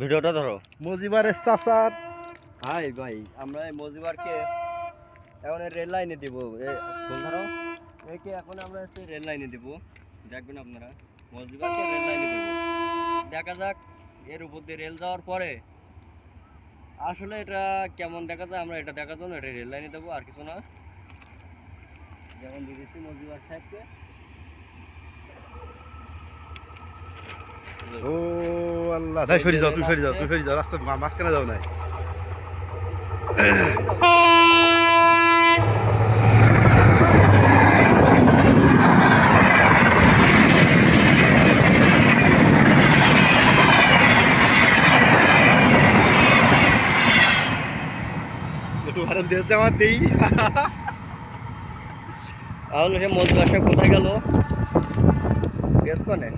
ভিডিওটা ধরো। মজিবারের চাচার। হাই ভাই আমরা এই মজিবারকে এখন রেল লাইনে দিব। ধরো একে এখন আমরা হচ্ছে রেল লাইনে দিব। দেখবেন আপনারা মজিবারকে রেল লাইনে দেব। দেখা যাক এর উপর দিয়ে রেল যাওয়ার পরে আসলে এটা কেমন দেখা যায় আমরা এটা দেখার জন্য এটা রেল লাইনে দেবো আর কিছু না। যেমন দিয়েছি মজিবার সাহেবকে। ও আল্লাহ তাই সরি যাও তুই সরি যাও তুই সরি যাও রাস্তা মাঝখানে যাও নাই। তাহলে সে কোথায় গেল? কনে?